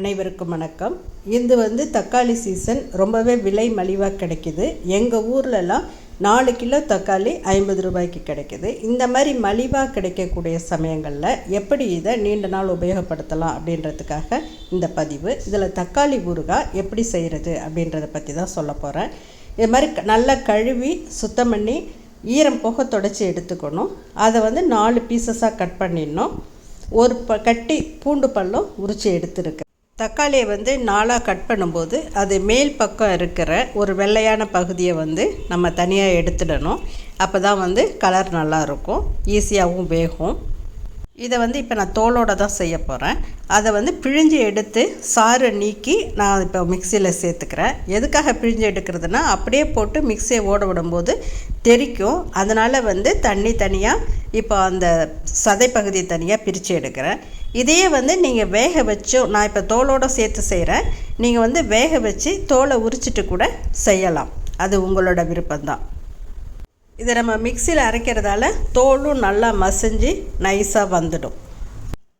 அனைவருக்கும் வணக்கம். இது வந்து தக்காளி சீசன் ரொம்பவே விலை மலிவாக கிடைக்கிது. எங்கள் ஊர்லலாம் நாலு கிலோ தக்காளி ஐம்பது ரூபாய்க்கு கிடைக்கிது. இந்த மாதிரி மலிவாக கிடைக்கக்கூடிய சமயங்களில் எப்படி இதை நீண்ட நாள் உபயோகப்படுத்தலாம் அப்படின்றதுக்காக இந்த பதிவு. இதில் தக்காளி ஊறுகாய் எப்படி செய்கிறது அப்படின்றத பற்றி தான் சொல்ல போகிறேன் இது மாதிரி க- நல்லா கழுவி சுத்தம் பண்ணி ஈரம் போக தொடச்சி எடுத்துக்கணும். அதை வந்து நாலு பீசஸாக கட் பண்ணிடணும். ஒரு ப கட்டி பூண்டு பல்லும் உரித்து எடுத்துருக்கேன் தக்காளியை வந்து நாளாக கட் பண்ணும்போது அது மேல் பக்கம் இருக்கிற ஒரு வெள்ளையான பகுதியை வந்து நம்ம தனியாக எடுத்துடணும். அப்போ தான் வந்து கலர் நல்லாயிருக்கும் ஈஸியாகவும் வேகும். இதை வந்து இப்போ நான் தோலோட தான் செய்ய போகிறேன் அதை வந்து பிழிஞ்சு எடுத்து சாறை நீக்கி நான் இப்போ மிக்சியில் சேர்த்துக்கிறேன். எதுக்காக பிழிஞ்சு எடுக்கிறதுனா அப்படியே போட்டு மிக்சியை ஓட விடும்போது தெறிக்கும் அதனால் வந்து தண்ணி தனியாக இப்போ அந்த சதை பகுதி தனியாக பிரித்து எடுக்கிறேன். இதையே வந்து நீங்கள் வேக வச்சும் நான் இப்போ தோலோடு சேர்த்து செய்கிறேன் நீங்கள் வந்து வேக வச்சு தோலை உரிச்சிட்டு கூட செய்யலாம். அது உங்களோட விருப்பம்தான். இதை நம்ம மிக்சியில் அரைக்கிறதால தோலும் நல்லா மசிஞ்சு நைஸாக வந்துடும்.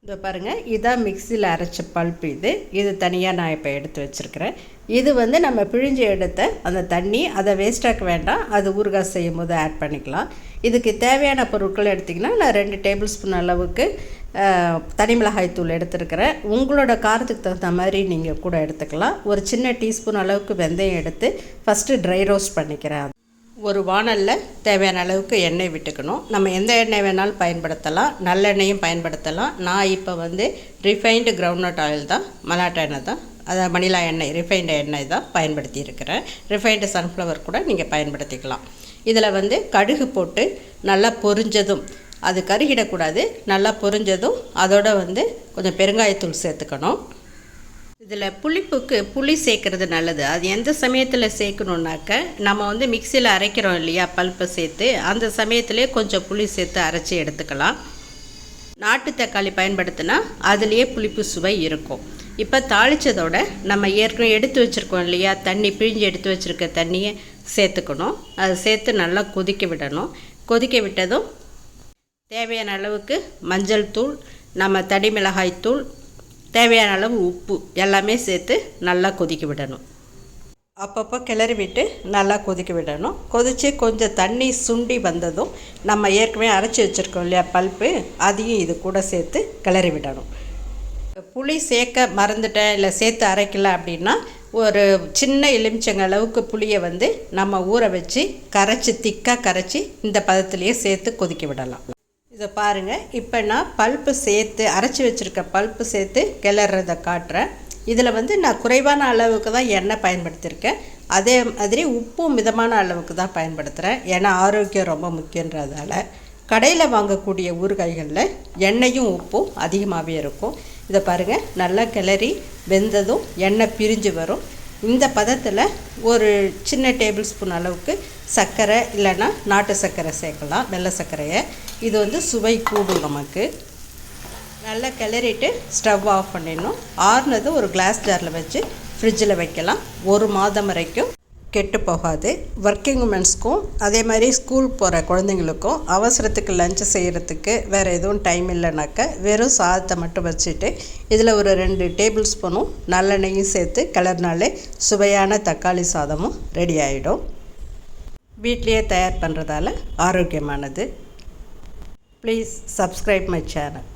இந்த பாருங்கள் இதான் மிக்சியில் அரைச்ச பல்ப் இது. இது தனியாக நான் இப்போ எடுத்து வச்சுருக்கிறேன். இது வந்து நம்ம பிழிஞ்சு எடுத்த அந்த தண்ணி அதை வேஸ்டாக்க வேண்டாம். அது ஊறுகாய் செய்யும் போது ஆட் பண்ணிக்கலாம். இதுக்கு தேவையான பொருட்கள் எடுத்திங்கன்னா நான் ரெண்டு டேபிள் ஸ்பூன் அளவுக்கு தனி மிளகாய் தூள் எடுத்துருக்கிறேன். உங்களோட காரத்துக்கு தகுந்த மாதிரி நீங்கள் கூட எடுத்துக்கலாம். ஒரு சின்ன டீஸ்பூன் அளவுக்கு வெந்தயம் எடுத்து ஃபஸ்ட்டு ட்ரை ரோஸ்ட் பண்ணிக்கிறேன். ஒரு வாணலில் தேவையான அளவுக்கு எண்ணெய் விட்டுக்கணும். நம்ம எந்த எண்ணெய் வேணாலும் பயன்படுத்தலாம். நல்லெண்ணெயும் பயன்படுத்தலாம். நான் இப்போ வந்து ரிஃபைன்டு கிரவுண்ட்நட் ஆயில் தான் மலாட்டா எண்ணெய் தான் அதாவது மணிலா எண்ணெய் ரிஃபைன்டு எண்ணெய் தான் பயன்படுத்தி இருக்கிறேன் ரிஃபைண்டு சன்ஃப்ளவர் கூட நீங்கள் பயன்படுத்திக்கலாம். இதில் வந்து கடுகு போட்டு நல்லா பொரிஞ்சதும் அது கருகிடக்கூடாது நல்லா பொரிஞ்சதும் அதோட வந்து கொஞ்சம் பெருங்காயத்தூள் சேர்த்துக்கணும். இதில் புளிப்புக்கு புளி சேர்க்கறது நல்லது. அது எந்த சமயத்தில் சேர்க்கணுன்னாக்க நம்ம வந்து மிக்சியில் அரைக்கிறோம் இல்லையா பல்ப்பை சேர்த்து அந்த சமயத்திலே கொஞ்சம் புளி சேர்த்து அரைச்சி எடுத்துக்கலாம். நாட்டு தக்காளி பயன்படுத்தினா அதுலேயே புளிப்பு சுவை இருக்கும். இப்போ தாளித்ததோட நம்ம ஏற்கனவே எடுத்து வச்சுருக்கோம் இல்லையா தண்ணி பிழிஞ்சு எடுத்து வச்சுருக்க தண்ணியை சேர்த்துக்கணும். அதை சேர்த்து நல்லா கொதிக்க விடணும். கொதிக்க விட்டதும் தேவையான அளவுக்கு மஞ்சள் தூள் நம்ம தடி மிளகாய் தூள் தேவையான அளவு உப்பு எல்லாமே சேர்த்து நல்லா கொதிக்க விடணும். அப்பப்போ கிளறி விட்டு நல்லா கொதிக்க விடணும். கொதித்து கொஞ்சம் தண்ணி சுண்டி வந்ததும் நம்ம ஏற்கனவே அரைச்சி வச்சுருக்கோம் இல்லையா பல்ப்பு அதையும் இது கூட சேர்த்து கிளறி விடணும். புளி சேர்க்க மறந்துட்டேன் இல்லை சேர்த்து அரைக்கல அப்படின்னா ஒரு சின்ன எலுமிச்சங்க அளவுக்கு புளியை வந்து நம்ம ஊற வச்சு கரைச்சி திக்காக கரைச்சி இந்த பதத்துலேயே சேர்த்து கொதிக்க விடலாம். இதை பாருங்கள் இப்போ நான் பல்ப்பு சேர்த்து அரைச்சி வச்சுருக்க பல்ப்பு சேர்த்து கிளறதை காட்டுறேன். இதில் வந்து நான் குறைவான அளவுக்கு தான் எண்ணெய் பயன்படுத்தியிருக்கேன் அதே மாதிரி உப்பும் மிதமான அளவுக்கு தான் பயன்படுத்துகிறேன் ஏன்னா ஆரோக்கியம் ரொம்ப முக்கியன்றதால. கடையில் வாங்கக்கூடிய ஊறுகாய்களில் எண்ணெயும் உப்பும் அதிகமாகவே இருக்கும். இதை பாருங்கள் நல்லா கிளறி வெந்ததும் எண்ணெய் பிரிஞ்சு வரும். இந்த பதத்தில் ஒரு சின்ன டேபிள் ஸ்பூன் அளவுக்கு சர்க்கரை இல்லைன்னா நாட்டு சர்க்கரை சேர்க்கலாம் வெள்ளை சர்க்கரையை. இது வந்து சுவை கூடும் நமக்கு. நல்லா கிளறிட்டு ஸ்டவ் ஆஃப் பண்ணிடணும். ஆறுனது ஒரு கிளாஸ் ஜாரில் வச்சு ஃப்ரிட்ஜில் வைக்கலாம். ஒரு மாதம் வரைக்கும் கெட்டு போகாது ஒர்க்கிங் உமன்ஸ்க்கும் அதே மாதிரி ஸ்கூல் போகிற குழந்தைங்களுக்கும் அவசரத்துக்கு லஞ்சு செய்கிறதுக்கு வேறு எதுவும் டைம் இல்லைனாக்க வெறும் சாதத்தை மட்டும் வச்சுட்டு இதில் ஒரு ரெண்டு டேபிள் ஸ்பூனும் நல்லெண்ணெயும் சேர்த்து கிளறினாலே சுவையான தக்காளி சாதமும் ரெடி ஆகிடும் வீட்லேயே தயார் பண்ணுறதால ஆரோக்கியமானது. Please subscribe my channel